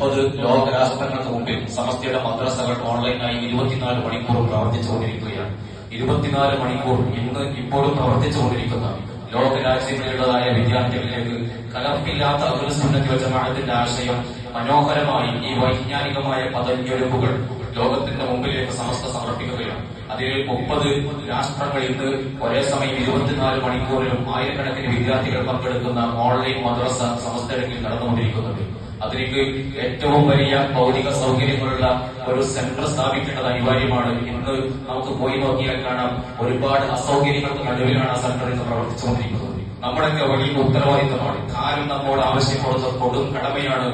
മുപ്പത് ലോകരാഷ്ട്രങ്ങൾക്ക് മുമ്പിൽ സമസ്തയുടെ മദ്രസകൾ ഓൺലൈനായി ഇരുപത്തിനാല് മണിക്കൂർ പ്രവർത്തിച്ചുകൊണ്ടിരിക്കുകയാണ്. ഇരുപത്തിനാല് മണിക്കൂർ ഇന്ന് ഇപ്പോഴും പ്രവർത്തിച്ചുകൊണ്ടിരിക്കുന്ന ലോക രാജ്യങ്ങളിലുള്ളതായ വിദ്യാർത്ഥികളിലേക്ക് കലർപ്പില്ലാത്ത അഖിലസുന്നത്തി ജമാഅത്തിന്റെ ആശയം മനോഹരമായി ഈ വൈജ്ഞാനികമായ പദഞ്ഞെടുപ്പുകൾ ലോകത്തിന്റെ മുമ്പിലേക്ക് സമസ്ത സമർപ്പിക്കുകയാണ്. അതിൽ മുപ്പത് രാഷ്ട്രങ്ങൾ ഇന്ന് ഒരേ സമയം ഇരുപത്തിനാല് മണിക്കൂറിലും ആയിരക്കണക്കിന് വിദ്യാർത്ഥികൾ പങ്കെടുക്കുന്ന ഓൺലൈൻ മദ്രസ സമസ്തയിൽ നടന്നുകൊണ്ടിരിക്കുന്നത് അതിലേക്ക് ഏറ്റവും വലിയ ഭൗതിക സൗകര്യങ്ങളുള്ള ഒരു സെന്റർ സ്ഥാപിക്കേണ്ടത് അനിവാര്യമാണ്. ഇന്ന് നമുക്ക് പോയി നോക്കിയാൽ കാണാം ഒരുപാട് അസൗകര്യങ്ങൾക്ക് നടുവിലാണ് ആ സെന്റർ ഇന്ന് പ്രവർത്തിച്ചുകൊണ്ടിരിക്കുന്നത്. നമ്മുടെയൊക്കെ വലിയ ഉത്തരവാദിത്തമാണ്. കാലം നമ്മോട് ആവശ്യപ്പെടുന്ന കൊടും കടമയാണ്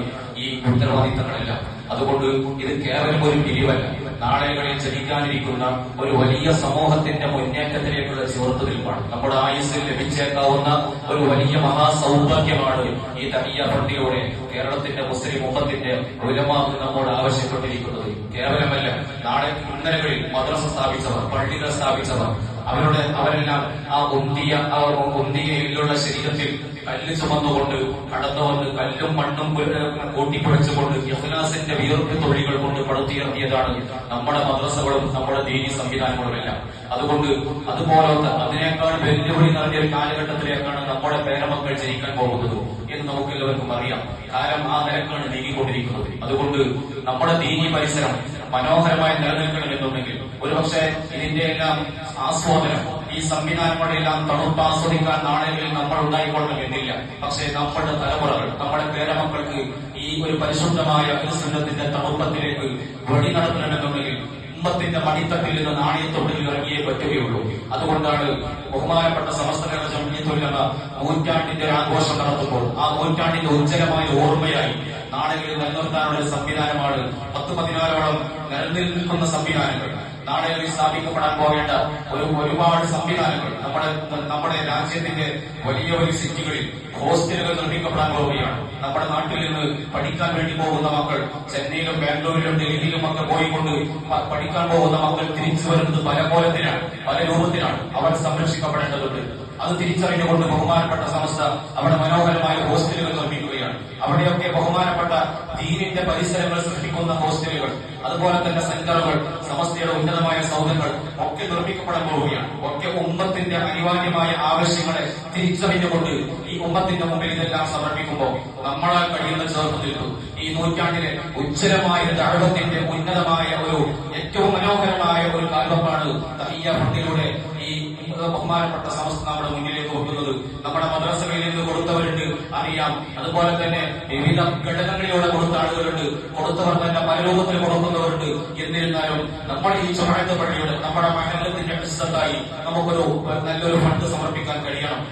ഈ ഉത്തരവാദിത്തങ്ങളെല്ലാം. അതുകൊണ്ട് ഇത് കേവലം ഒരു പിരിവല്ല. നാളെകളിൽ ജനിക്കാനിരിക്കുന്ന ഒരു വലിയ സമൂഹത്തിന്റെ മുന്നേറ്റത്തിലേക്കുള്ള ചേർത്തുനിൽപ്പാണ് നമ്മുടെ ആയുസ്സിൽ ലഭിച്ചേക്കാവുന്ന ഒരു വലിയ മഹാസൗഭാഗ്യമാണ് ഈ തഹിയ പള്ളിയോടെ കേരളത്തിന്റെ മുസ്ലിം മുഖത്തിന്റെ ഉലമാവ് നമ്മോട് ആവശ്യപ്പെട്ടിരിക്കുന്നത്. കേവലമല്ല നാടൻ ഇന്നലകളിൽ മദ്രസ സ്ഥാപിച്ചവർ പള്ളികൾ സ്ഥാപിച്ചവർ അവരുടെ അവരെല്ലാം ആ ഒന്തിയ ആ ഒന്തിയയിലുള്ള ശരീരത്തിൽ കല്ല് ചുമന്നുകൊണ്ട് കടന്നു വന്ന് കല്ലും മണ്ണും കൂട്ടിക്കുഴച്ചുകൊണ്ട് യഹ്ലാസിന്റെ വിയർപ്പ് തൊഴികൾ കൊണ്ട് പടുത്തുയർത്തിയതാണ് നമ്മുടെ മദ്രസകളും നമ്മുടെ ദീനി സംവിധാനങ്ങളുമെല്ലാം അതുകൊണ്ട് അതുപോലത്തെ അതിനേക്കാൾ വെല്ലുവിളി നിറഞ്ഞ ഒരു കാലഘട്ടത്തിലേക്കാണ് നമ്മുടെ പേരമക്കൾ ജനിക്കാൻ പോകുന്നത് എന്ന് നമുക്ക് എല്ലാവർക്കും അറിയാം. കാലം ആ നിരക്കാണ് നീങ്ങിക്കൊണ്ടിരിക്കുന്നത്. അതുകൊണ്ട് നമ്മുടെ ദീനി പരിസരം മനോഹരമായി നിലനിൽക്കണമെന്നുണ്ടെങ്കിൽ ഒരുപക്ഷെ ഇതിന്റെ എല്ലാം ആസ്വാദനം ഈ സംവിധാനങ്ങളുടെ എല്ലാം തണുപ്പ് ആസ്വദിക്കാൻ നാളെകളിൽ നമ്മൾ ഉണ്ടായിക്കൊള്ളണമെന്നില്ല. പക്ഷേ നമ്മുടെ തലമുറകൾ നമ്മുടെ പേരമക്കൾക്ക് ഈ ഒരു പരിശുദ്ധമായ സുന്നത്തിന്റെ തണുപ്പത്തിലേക്ക് വഴി നടത്തണമെന്നുണ്ടെങ്കിൽ കുടുംബത്തിന്റെ മടിത്തട്ടിൽ നിന്ന് നാണയത്തൊടിൽ ഇറങ്ങിയേ പറ്റുകയുള്ളൂ. അതുകൊണ്ടാണ് ബഹുമാനപ്പെട്ട സമസ്ത കേരള ജമീയത്തുല്ലമ നൂറ്റാണ്ടിന്റെ ഒരു ആഘോഷം നടത്തുമ്പോൾ ആ നൂറ്റാണ്ടിന്റെ ഉജ്ജ്വലമായ ഓർമ്മയായി നാടുകളിൽ നിലനിർത്താനുള്ള ഒരു സംവിധാനമാണ്. പത്ത് പതിനാലോളം നിലനിൽക്കുന്ന സംവിധാനങ്ങൾ. നാടുകളിൽ സ്ഥാപിക്കപ്പെടാൻ പോകേണ്ട ഒരു ഒരുപാട് സംവിധാനങ്ങൾ നമ്മുടെ നമ്മുടെ രാജ്യത്തിന്റെ വലിയ വലിയ സിറ്റികളിൽ ഹോസ്റ്റലുകൾ നിർമ്മിക്കപ്പെടാൻ പോവുകയാണ്. നമ്മുടെ നാട്ടിൽ നിന്ന് പഠിക്കാൻ വേണ്ടി പോകുന്ന മക്കൾ ചെന്നൈയിലും ബാംഗ്ലൂരിലും ഡൽഹിയിലും ഒക്കെ പോയിക്കൊണ്ട് പഠിക്കാൻ പോകുന്ന മക്കൾ തിരിച്ചു വരുന്നത് പല കോലത്തിലാണ് പല രൂപത്തിലാണ് അവർ സംരക്ഷിക്കപ്പെടേണ്ടതുണ്ട്. അത് തിരിച്ചറിഞ്ഞുകൊണ്ട് ബഹുമാനപ്പെട്ട സംസ്ഥ അവിടെ മനോഹരമായ ഹോസ്റ്റലുകൾ നിർമ്മിക്കുകയാണ് അവിടെയൊക്കെ ബഹുമാനപ്പെട്ട ദീനിന്റെ പരിസരങ്ങൾ സൃഷ്ടിക്കുന്ന ഹോസ്റ്റലുകൾ അതുപോലെ തന്നെ സെന്ററുകൾ സമസ്തയുടെ ഉന്നതമായ സൗകര്യങ്ങൾ ഒക്കെ നിർമ്മിക്കപ്പെടാൻ പോവുകയാണ്. ഒക്കെ ഉമ്മത്തിന്റെ അനിവാര്യമായ ആവശ്യങ്ങളെ തിരിച്ചറിഞ്ഞുകൊണ്ട് ഈ ഉമ്മത്തിന്റെ മുമ്പിൽ ഇതെല്ലാം സമർപ്പിക്കുമ്പോൾ നമ്മളാൽ കഴിയുന്ന ചേർത്ത് നിൽക്കും. ഈ നൂറ്റാണ്ടിലെ ഉജ്ജ്വലമായ ദഴവത്തിന്റെ ഉന്നതമായ ഒരു ഏറ്റവും മനോഹരമായ ഒരു കാൽവപ്പാണ് തഹിയ ഭക്തിയിലൂടെ ഈ ബഹുമാനപ്പെട്ട സമസ്ത നമ്മുടെ മുന്നിലേക്ക് വെക്കുന്നത് നമ്മുടെ മദ്രസകളിൽ നിന്ന് കൊടുത്തവരുണ്ട്. അറിയാം. അതുപോലെ തന്നെ വിവിധ ഘടകങ്ങളിലൂടെ കൊടുത്ത ആളുകളുണ്ട്. കൊടുത്തവർ തന്നെ പല രൂപത്തിൽ കൊടുക്കുന്നവരുണ്ട്. എന്നിരുന്നാലും നമ്മൾ ഈ ചുമഴത്ത് പള്ളിയുടെ നമ്മുടെ മഹലത്തിന്റെ അടിസ്ഥാനത്തായി നമുക്കൊരു നല്ലൊരു ഫണ്ട് സമർപ്പിക്കാൻ കഴിയണം.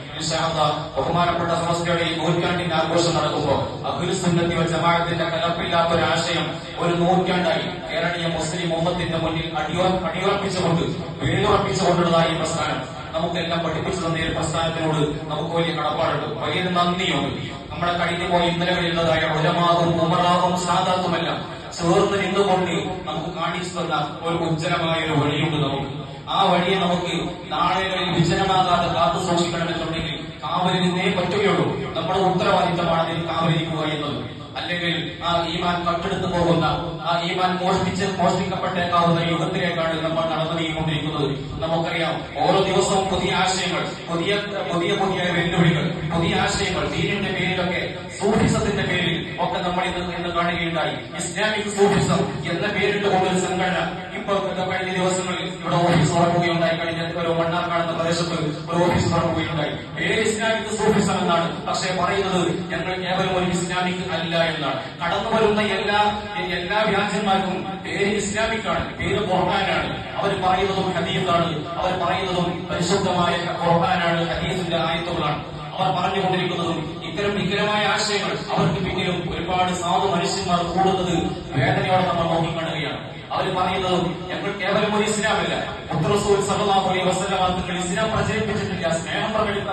ബഹുമാനപ്പെട്ട സമസ്തയുടെ ഈ നൂറ്റാണ്ടിന്റെ ആഘോഷം നടക്കുമ്പോൾ അഖിലുസുന്നത്തി വൽ ജമാഅത്തിന്റെ കലപ്പില്ലാത്ത ഒരു ആശയം ഒരു നൂറ്റാണ്ടായി കേരളീയ മുസ്ലിം മുഹമ്മത്തിന്റെ മുന്നിൽ അടിയോ അടിയുറപ്പിച്ചുകൊണ്ട് വീടുറപ്പിച്ചുകൊണ്ടുള്ളതായി പ്രസ്ഥാനം. നമുക്കെല്ലാം പഠിപ്പിച്ചു തന്ന ഈ പ്രസ്ഥാനത്തിനോട് നമുക്ക് വലിയ കടപ്പാടുണ്ട്. വലിയ നന്ദിയുണ്ട് നമ്മുടെ കഴിഞ്ഞു പോയ ഇന്നലകളിലുള്ളതായ ഉലമാവും ഉമറാവും സാദാത്തുമെല്ലാം ചേർന്ന് നിന്നുകൊണ്ട് നമുക്ക് കാണിച്ചു തന്ന ഒരു ഉജ്ജലമായ ഒരു വഴിയുണ്ട് നമുക്ക്. ആ വഴിയെ നമുക്ക് നാളുകളിൽ വിജനമാകാതെ കാത്തു സൂക്ഷിക്കണമെന്നുണ്ടെങ്കിൽ കാവലിനെ പറ്റുകയുള്ളൂ. നമ്മുടെ ഉത്തരവാദിത്തമാണ് കാവലിക്കുക എന്നത്. അല്ലെങ്കിൽ ആ ഈമാൻ കട്ടെടുത്തു പോകുന്ന ആ ഈമാൻ മോഷ്ടിച്ച് മോഷ്ടിക്കപ്പെട്ടേക്കാവുന്ന യുഗത്തിലേക്കാണ് നമ്മൾ നടന്നു നീങ്ങിക്കൊണ്ടിരിക്കുന്നത് നമുക്കറിയാം ഓരോ ദിവസവും പുതിയ ആശയങ്ങൾ പുതിയ പുതിയ പുതിയ വെല്ലുവിളികൾ പുതിയ ആശയങ്ങൾ ദീനിന്റെ പേരിലൊക്കെ സൂഫിസത്തിന്റെ പേരിൽ ഒക്കെ നമ്മൾ ഇന്ന് ഇന്ന് കാണുകയുണ്ടായി. ഇസ്ലാമിക് സൂഫിസം എന്ന പേരിട്ട് ഒരു സംഘടന ഇപ്പൊ കഴിഞ്ഞ ദിവസങ്ങളിൽ ഇവിടെ ഓഫീസ് ഉറക്കുകയുണ്ടായി കഴിഞ്ഞ മണ്ണാർക്കാട് പ്രദേശത്ത് ഒരു ഓഫീസ് തുറക്കുകയുണ്ടായി പേര് ഇസ്ലാമിക് സൂഫിസം എന്നാണ്. പക്ഷേ പറയുന്നത് ഞങ്ങൾ കേവലം ഒരു ഇസ്ലാമിക് അല്ല എന്നാണ്. കടന്നു വരുന്ന എല്ലാ എല്ലാ വ്യാജന്മാർക്കും പേര് ഇസ്ലാമിക് ആണ് പേര് ഖുർആനാണ് അവർ പറയുന്നതും ഹദീസാണ്. അവർ പറയുന്നതും പരിശുദ്ധമായ ഖുർആനാണ് ഹദീസിന്റെ ആയത്തുകളാണ്. അവർ പറഞ്ഞുകൊണ്ടിരിക്കുന്നതും ഇത്തരം ഭീകരമായ ആശയങ്ങൾ അവർക്ക് പിന്നിലും ഒരുപാട് സാധു മനുഷ്യന്മാർ കൂടുന്നത് വേദനയോടെ നമ്മൾ നോക്കിക്കാണുകയാണ്. അവർ പറയുന്നത് ഞങ്ങൾ കേവലം ഒരു ഇസ്ലാമല്ല. മുത്തറസൂൽ വസല്ലം തങ്ങൾ ഇസ്ലാം പ്രചരിപ്പിച്ചിട്ടില്ല സ്നേഹം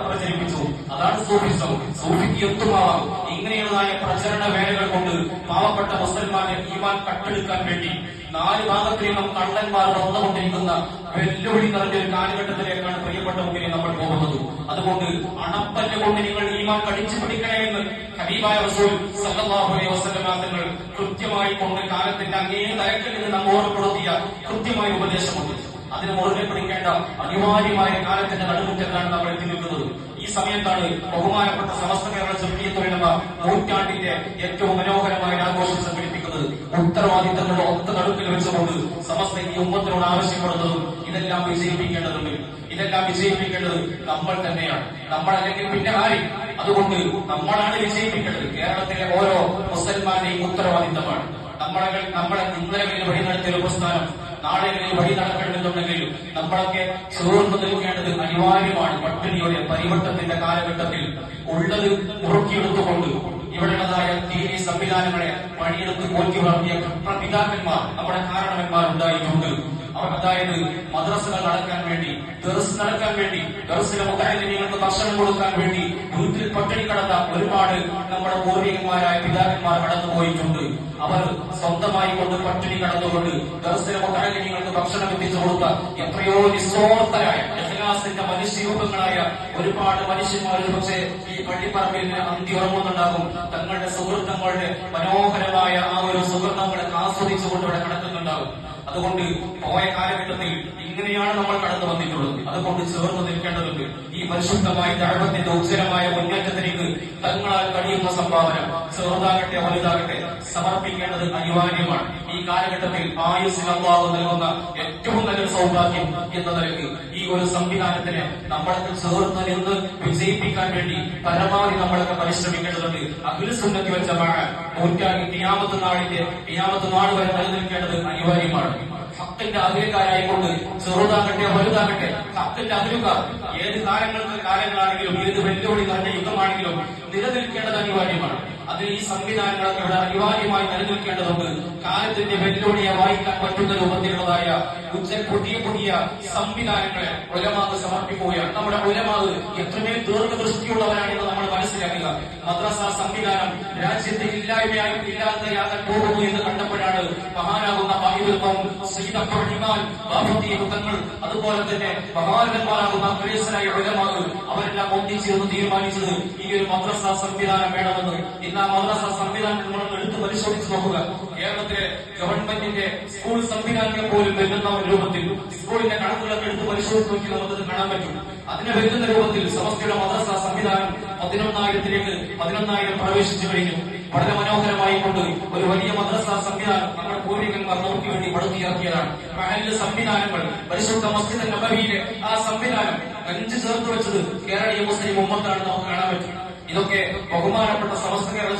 പ്രചരിപ്പിച്ചു. അതാണ് സൂഫിസം. സൂഫിക്ക് എത്തുമാവാം ഇങ്ങനെയുള്ളതായ പ്രചരണ വേലകൾ കൊണ്ട് പാവപ്പെട്ട മുസൽമാനെ ഈമാൻ കട്ടെടുക്കാൻ വേണ്ടി നാല് ഭാഗത്തിൽ നാം കള്ളന്മാർ വന്നുകൊണ്ടിരിക്കുന്ന വെല്ലുവിളി നിറഞ്ഞ ഒരു കാലഘട്ടത്തിലേക്കാണ് പ്രിയപ്പെട്ട മുഖിനെ നമ്മൾ പോകുന്നത്. അതുകൊണ്ട് അണപ്പല്ല കൊണ്ട് നിങ്ങൾ ഈമാൻ കടിച്ചു പിടിക്കണമെന്ന് ഹബീബായ റസൂൽ സല്ലല്ലാഹു അലൈഹി വസല്ലം തങ്ങൾ കൃത്യമായി കൊണ്ട് കാലത്തിന്റെ അങ്ങേ തരക്കിൽ നിന്ന് നമ്മെ ഓർമ്മപ്പെടുത്തിയ കൃത്യമായ ഉപദേശമുണ്ട്. അതിന് മുറുകെ പിടിക്കേണ്ട അനിവാര്യമായ കാലത്തിന്റെ നടുമുറ്റത്താണ് നമ്മൾ എത്തി നിൽക്കുന്നത്. ഈ സമയത്താണ് ബഹുമാനപ്പെട്ട സമസ്ത കേരള ജമീയത്തുലമ നൂറ്റാണ്ടിന്റെ ഏറ്റവും മനോഹരമായ ഉത്തരവാദിത്തങ്ങളുടെ ഒത്ത നടുക്കിൽ വെച്ചുകൊണ്ട് സമസ്ത ഈ ഉമ്മത്തിനോട് ആവശ്യപ്പെടുന്നതും ഇതെല്ലാം വിജയിപ്പിക്കേണ്ടതുണ്ട്. ഇതെല്ലാം വിജയിപ്പിക്കേണ്ടത് നമ്മൾ തന്നെയാണ്. നമ്മൾ അല്ലെങ്കിൽ പിന്നെ ആര്? അതുകൊണ്ട് നമ്മളാണ് വിജയിപ്പിക്കേണ്ടത്. കേരളത്തിലെ ഓരോ മുസൽമാന്റെയും ഉത്തരവാദിത്തമാണ്. നമ്മളെ നമ്മളെ ഇന്നലെ വഴി നടത്തിയ പ്രസ്ഥാനം നാളെ വഴി നടക്കണമെന്നുണ്ടെങ്കിൽ നമ്മളൊക്കെ ചേർന്ന് നിൽക്കേണ്ടത് അനിവാര്യമാണ്. പട്ടിണിയുടെ പരിവട്ടത്തിന്റെ കാലഘട്ടത്തിൽ ഉള്ളത് മുറുക്കിയെടുത്തുകൊണ്ട് ഇവിടെയുള്ളതായ ദീനി സംവിധാനങ്ങളെ പണിയെടുത്ത് പോറ്റി വളർത്തിയ പിതാക്കന്മാർ നമ്മുടെ കാരണവന്മാർ ഉണ്ടായിട്ടുണ്ട്. അവർ അതായത് മദ്രസകൾ നടക്കാൻ വേണ്ടി ദർസ് നടക്കാൻ വേണ്ടി ദർസിലെ മുത്താലിന്യങ്ങൾക്ക് ഭക്ഷണം കൊടുക്കാൻ വേണ്ടി വീട്ടിൽ പട്ടിണി കടന്ന ഒരുപാട് നമ്മുടെ പൂർവികന്മാരായ പിതാക്കന്മാർ കടന്നുപോയിട്ടുണ്ട്. അവർ സ്വന്തമായി കൊണ്ട് പട്ടിണി കടന്നുകൊണ്ട് ദർസിലെ മുത്താലിന്യങ്ങൾക്ക് ഭക്ഷണം എത്തിച്ചു കൊടുത്ത എത്രയോ നിസ്വാർത്ഥരായ ഇഖ്ലാസിന്റെ മനുഷ്യരൂപങ്ങളായ ഒരുപാട് മനുഷ്യന്മാർ പക്ഷേ ഈ പള്ളിപ്പറമ്പിൽ അന്തി ഉറങ്ങുന്നുണ്ടാകും. തങ്ങളുടെ സുഹൃത്തങ്ങളുടെ മനോഹരമായ ആ ഒരു സുഹൃത്തങ്ങളെ ആസ്വദിച്ചുകൊണ്ട് ഇവിടെ കിടക്കുന്നുണ്ടാകും അതുകൊണ്ട് പോയ കാലഘട്ടത്തിൽ ഇങ്ങനെയാണ് നമ്മൾ കടന്നു വന്നിട്ടുള്ളത്. അതുകൊണ്ട് ചേർന്ന് നിൽക്കേണ്ടതുണ്ട് ഈ പരിശുദ്ധമായ ദഴവത്തിന്റെ ഉജ്ജലമായ മുന്നേറ്റത്തിലേക്ക് തങ്ങളാൽ കഴിയുന്ന സംഭാവന. ചെറുതാകട്ടെ വലുതാകട്ടെ സമർപ്പിക്കേണ്ടത് അനിവാര്യമാണ്. ഈ കാലഘട്ടത്തിൽ ആയുസ് അള്ളാഹു നൽകുന്ന ഏറ്റവും നല്ലൊരു സൗഭാഗ്യം എന്ന നിലയ്ക്ക് ഈ ഒരു സംവിധാനത്തിനെ നമ്മളൊക്കെ ചേർന്ന് നിന്ന് വിജയിപ്പിക്കാൻ വേണ്ടി പരമാവധി നമ്മളൊക്കെ പരിശ്രമിക്കേണ്ടതുണ്ട്. അഖിലസുന്നത്തി വെച്ച മഴ നൂറ്റാണ്ട് കിയാമത്ത് നാളിന്റെ കിയാമത്ത് നാട് വരെ നിലനിൽക്കേണ്ടത് അനിവാര്യമാണ്. ഹക്കിന്റെ അഖിലക്കാരായിക്കൊണ്ട് ചെറുതാകട്ടെ വലുതാകട്ടെ ഹക്കിന്റെ അതിരുകാർ ഏത് കാലങ്ങൾക്ക് കാലങ്ങളാണെങ്കിലും ഏത് വെല്ലുവിളി നിറഞ്ഞ യുദ്ധമാണെങ്കിലും നിലനിൽക്കേണ്ടത് അനിവാര്യമാണ്. അതിന് ഈ സംവിധാനങ്ങളൊക്കെ ഇവിടെ അനിവാര്യമായി നിലനിൽക്കേണ്ടതുണ്ട്. കാലത്തിന്റെ വെല്ലുവിളിയെ വായിക്കാൻ പറ്റുന്ന രൂപത്തിലുള്ളതായ പുതിയ പുതിയ സംവിധാനങ്ങളെ ഉലമാവ് സമർപ്പിക്കുകയാണ്. നമ്മുടെ ഉലമാവ് എത്രമേൽ ദീർഘദൃഷ്ടിയുള്ളവരാണെന്ന് നമ്മൾ മനസ്സിലാക്കുക. മദ്രസ സംവിധാനം രാജ്യത്തെ ഇല്ലായ്മയായി ഇല്ലാത്ത യാത്ര പോകുന്നു എന്ന് കണ്ടപ്പോഴാണ് മഹാനാകുന്ന മഹിബുൽപ്പം സീതപ്പഴിമാൻ ബാബുദ്ദീൻ തങ്ങൾ അതുപോലെ തന്നെ മഹാനന്മാരാകുന്ന ക്രേസനായ ഉലമാവ് അവരെല്ലാം ഒന്നിച്ചേർന്ന് തീരുമാനിച്ചത് ഈ ഒരു മദ്രസ സംവിധാനം വേണമെന്ന് ഇന്ന് മദ്രസ സംവിധാനം നമ്മൾ എടുത്ത് പരിശോധിച്ച് നോക്കുക. കേരളത്തിലെ ഗവൺമെന്റിന്റെ സ്കൂൾ സംവിധാനങ്ങൾ പോലും ഒരു രൂപത്തിൽ സ്കൂളിന്റെ കണക്കുകളൊക്കെ എടുത്ത് പരിശോധിച്ച് നോക്കി നമുക്കത് കാണാൻ പറ്റും. അതിനെ വരുന്ന രൂപത്തിൽ സമസ്തയുടെ മദ്രസ സംവിധാനം പതിനൊന്നായിരത്തിലേക്ക് പതിനൊന്നായിരം പ്രവേശിച്ചു കഴിഞ്ഞു. വളരെ മനോഹരമായി കൊണ്ട് ഒരു വലിയ മദ്രസ സംവിധാനം നമ്മുടെ പൂർവികന്മാർ നമുക്ക് വേണ്ടി പടുത്തിയിറക്കിയതാണ് മഹല്ല് സംവിധാനങ്ങൾ പരിശുദ്ധ മസ്ജിദ് നബവിയിലെ ആ സംവിധാനം അഞ്ച് ചേർത്ത് വെച്ചത് കേരളീയ മുസ്ലിം ഉമ്മത്താണ് നമുക്ക് കാണാൻ പറ്റും. ഇതൊക്കെ ബഹുമാനപ്പെട്ട സമസ്ത കേരള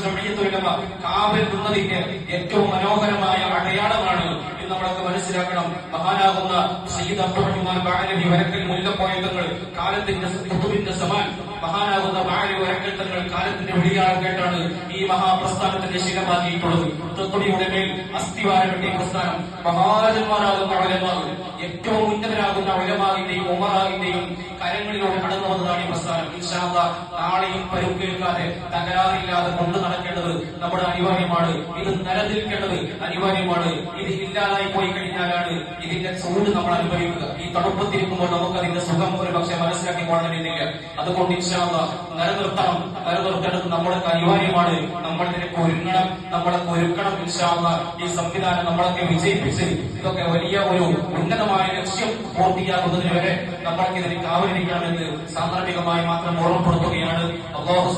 കാവൽ ഉന്നതിക്ക് ഏറ്റവും മനോഹരമായ അടയാളമാണ് എന്ന് നമ്മളൊക്കെ മനസ്സിലാക്കണം. മഹാനാകുന്ന സയ്യിദ് അബ്ദുറഹ്മാൻ ബാലവി വരക്കൽ മുല്ലപ്പോയതങ്ങൾ കാലത്തിന്റെ കുത്തുബിന്റെ സമാൻ മഹാനാകുന്ന ബാലവി വരക്കൽ തങ്ങൾ കാലത്തിന്റെ വിളിയാളം കേട്ടാണ് ഈ മഹാപ്രസ്ഥാനത്തിന്റെ ശിലമാക്കിയിട്ടുള്ളത് തത്വടിയുടെ മേൽ അസ്ഥിവാരമിന്റെ പ്രസ്ഥാനം മഹാരന്മാരാകുന്ന അവലമാർ ഏറ്റവും ഉന്നതരാകുന്ന അവലമാകിന്റെയും ഉമറാകിന്റെയും കരങ്ങളിലൂടെ കടന്നു വന്നതാണ് ഈ പ്രസ്ഥാനം. ഇൻഷാല്ല നാളെയും പരുക്കേൽക്കാതെ തകരാറില്ലാതെ കൊണ്ടു നടക്കേണ്ടത് നമ്മുടെ അനിവാര്യമാണ്. ഇത് നിലനിൽക്കേണ്ടത് അനിവാര്യമാണ്. ഇത് ഇല്ലാതായി പോയി കഴിഞ്ഞാലാണ് ഇതിന്റെ ചൂട് നമ്മൾ അനുഭവിക്കുന്നത്. ഈ തണുപ്പത്തിരിക്കുമ്പോൾ നമുക്ക് അതിന്റെ സുഖം ഒരു പക്ഷെ മനസ്സിലാക്കി കൊള്ളണമെന്നില്ല അതുകൊണ്ട് ഇൻഷാല്ല നിലനിർത്തണം. നിലനിർത്തേണ്ടത് നമ്മുടെ അനിവാര്യമാണ് നമ്മൾ ഇതിനൊക്കെ ഒരുങ്ങണം നമ്മളെ ഒരുക്കണം ഇൻഷാല്ല ഈ സംവിധാനം നമ്മളൊക്കെ വിജയിപ്പിച്ച് ഇതൊക്കെ വലിയ ഒരു ഉന്നതമായ ലക്ഷ്യം പൂർത്തിയാക്കുന്നതിന് വരെ നമ്മൾക്ക് ഇതിനെ കാവലിരിക്കണമെന്ന് സാന്ദർഭികമായി മാത്രം ഓർമ്മപ്പെടുത്തുകയാണ്. അള്ളാഹു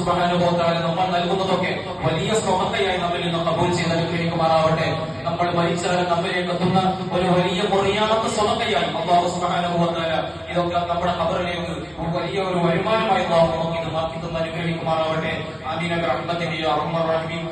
നമ്മൾ നൽകുന്നതൊക്കെ വലിയ സ്വമത്തയായി നമ്മളിൽ നിന്ന് കബൂൽ ചെയ്ത് നമ്മൾ മരിച്ചാൽ നമ്മിലേക്ക് എത്തുന്ന ഒരു വലിയ മുറിയാത്ത സ്വമത്തയായി അള്ളാഹു സുബാനുഭവത്താല ഇതൊക്കെ നമ്മുടെ ഖബറിലേക്ക് വലിയ ഒരു വരുമാനമായി അള്ളാഹു നമുക്ക് അനുഗ്രഹിക്കുമാറാവട്ടെ. ആമീന റഹ്മത്തിനെ അറഹ്മ റഹീം